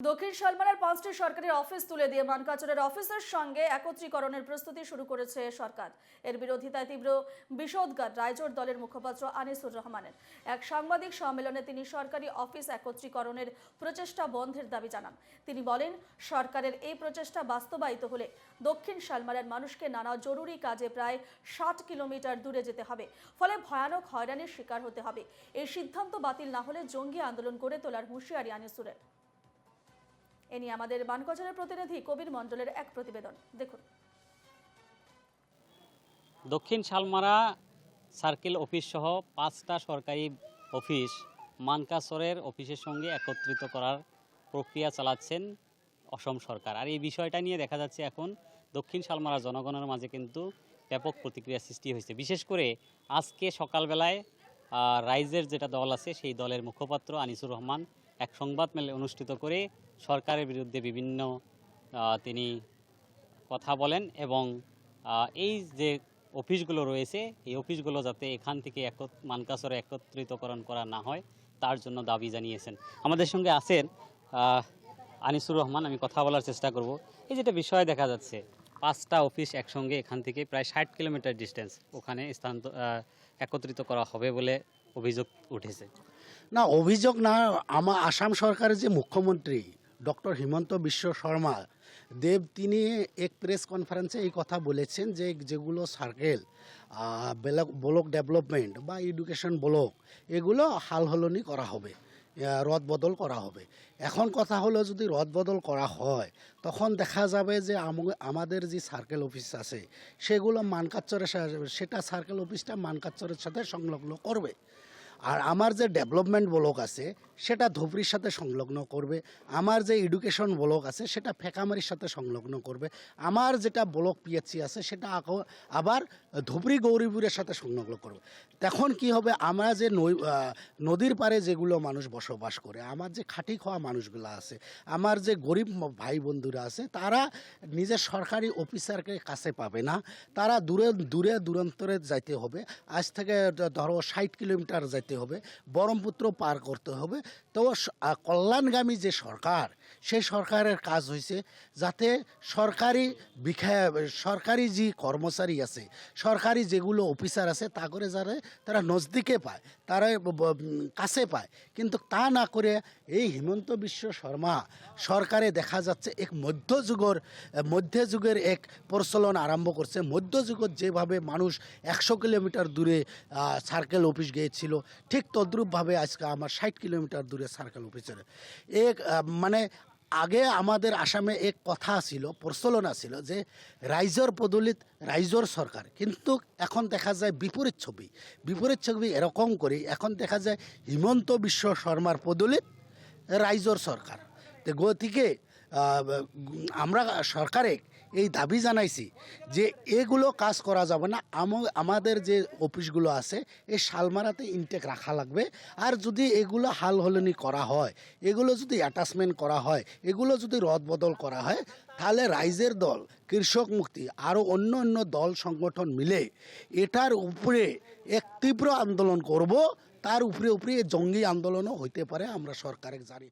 দক্ষিণ শালমারার পাঁচটি সরকারি অফিস তুলে দিয়ে মানকাচরের অফিসের সঙ্গে একত্রীকরণের প্রস্তুতি শুরু করেছে সরকার। এর বিরোধিতায় তীব্র বিষোদগার রাইজোর দলের মুখপাত্র আনিসুর রহমানের। এক সাংবাদিক সম্মেলনে তিনি সরকারি অফিস একত্রীকরণের প্রচেষ্টা বন্ধের দাবি জানান। তিনি বলেন, সরকারের এই প্রচেষ্টা বাস্তবায়িত হলে দক্ষিণ শালমারের মানুষকে নানা জরুরি কাজে প্রায় ষাট কিলোমিটার দূরে যেতে হবে। ফলে ভয়ানক হয়রানির শিকার হতে হবে। এই সিদ্ধান্ত বাতিল না হলে জঙ্গি আন্দোলন করে তোলার হুঁশিয়ারি আনিসুরের। এ নিয়ে আমাদের বানকচরের প্রতিনিধি কবির মণ্ডলের এক প্রতিবেদন। দেখুন। দক্ষিণ শালমারা সার্কেল অফিস সহ পাঁচটা সরকারি অফিস মানকাসরের অফিসের সঙ্গে একত্রিত করার প্রক্রিয়া চালাচ্ছেন অসম সরকার। আর এই বিষয়টা নিয়ে দেখা যাচ্ছে এখন দক্ষিণ শালমারা জনগণের মাঝে কিন্তু ব্যাপক প্রতিক্রিয়া সৃষ্টি হয়েছে। বিশেষ করে আজকে সকালবেলায় রাইজের যেটা দল আছে সেই দলের মুখপাত্র আনিসুর রহমান এক সংবাদ মেলে অনুষ্ঠিত করে সরকারের বিরুদ্ধে বিভিন্ন তিনি কথা বলেন এবং এই যে অফিসগুলো রয়েছে এই অফিসগুলো যাতে এখান থেকে এক মানকাসরে একত্রিতকরণ করা না হয় তার জন্য দাবি জানিয়েছেন। আমাদের সঙ্গে আছেন আনিসুর রহমান আমি কথা বলার চেষ্টা করব। এই যেটা বিষয় দেখা যাচ্ছে পাঁচটা অফিস একসঙ্গে এখান থেকে প্রায় ষাট কিলোমিটার ডিস্টেন্স ওখানে আহ, একত্রিত করা হবে বলে অভিযোগ উঠেছে। না, অভিযোগ না আমার আসাম সরকারের যে মুখ্যমন্ত্রী, ডক্টর হিমন্ত বিশ্ব শর্মা, দেব তিনি এক প্রেস কনফারেন্সে এই কথা বলেছেন যে যেগুলো সার্কেল ব্লক ডেভেলপমেন্ট বা এডুকেশন ব্লক, এগুলো হাল হলনি করা হবে রদ বদল করা হবে। এখন কথা হলো যদি রদ বদল করা হয়, তখন দেখা যাবে যে আম- আমাদের যে সার্কেল অফিস আছে, সেগুলো মানকাচ্চরের সেটা সার্কেল অফিসটা মানকাচ্চরের সাথে সংলগ্ন করবে। আর আমার যে ডেভেলপমেন্ট ব্লক আছে, সেটা ধুবড়ির সাথে সংলগ্ন করবে। আমার যে এডুকেশন ব্লক আছে, সেটা ফেকামারির সাথে সংলগ্ন করবে। আমার যেটা ব্লক পিএচসি আছে, সেটা আবার ধুবড়ি গৌরীপুরের সাথে সংলগ্ন করবে। তখন কি হবে? আমরা যে নদীর পারে যেগুলো মানুষ বসবাস করে, আমার যে খাঁটি খাওয়া মানুষগুলো আছে, আমার যে গরিব ভাই বন্ধুরা আছে, তারা নিজের সরকারি অফিসারকে কাছে পাবে না। তারা দূরে দূরে, দূরান্তরে যাইতে হবে। আজ থেকে ধরো ষাট কিলোমিটার যাইতে হবে, ব্রহ্মপুত্র পার করতে হবে। তো কল্যাণগামী যে সরকার, সেই সরকারের কাজ হয়েছে যাতে সরকারি বিখা সরকারি যে কর্মচারী আছে, সরকারি যেগুলো অফিসার আছে, তা করে যারা, তারা নজদিকে পায়, তারা কাছে পায়। কিন্তু তা না করে এই হিমন্ত বিশ্ব শর্মা সরকারে দেখা যাচ্ছে এক মধ্যযুগের মধ্যযুগের এক প্রচলন আরম্ভ করছে। মধ্যযুগের যেভাবে মানুষ একশো কিলোমিটার দূরে সার্কেল অফিস গিয়েছিল ঠিক তদ্রূপভাবে আজকে আমার ষাট কিলোমিটার দূরে সার্কেল অফিসের। এক মানে আগে আমাদের আসামে এক কথা ছিল, প্রচলন ছিল যে রাইজর পদলিত রাইজর সরকার। কিন্তু এখন দেখা যায় বিপরীত ছবি। বিপরীত ছবি এরকম করে, এখন দেখা যায় হিমন্ত বিশ্ব শর্মার পদলিত রাইজর সরকার। গতিকে আমরা সরকারে এই দাবি জানাইছি যে এগুলো কাজ করা যাবে না। আম- আমাদের যে অফিসগুলো আছে এই শালমারাতে ইনটেক রাখা লাগবে। আর যদি এগুলো হাল হলনি করা হয়, এগুলো যদি অ্যাটাচমেন্ট করা হয়, এগুলো যদি রদ বদল করা হয়, তাহলে রাইজের দল, কৃষক মুক্তি আরও অন্য অন্য দল, সংগঠন মিলে এটার উপরে এক তীব্র আন্দোলন করব। তার উপরে উপরে জঙ্গি আন্দোলনও হইতে পারে, আমরা সরকারের জানি।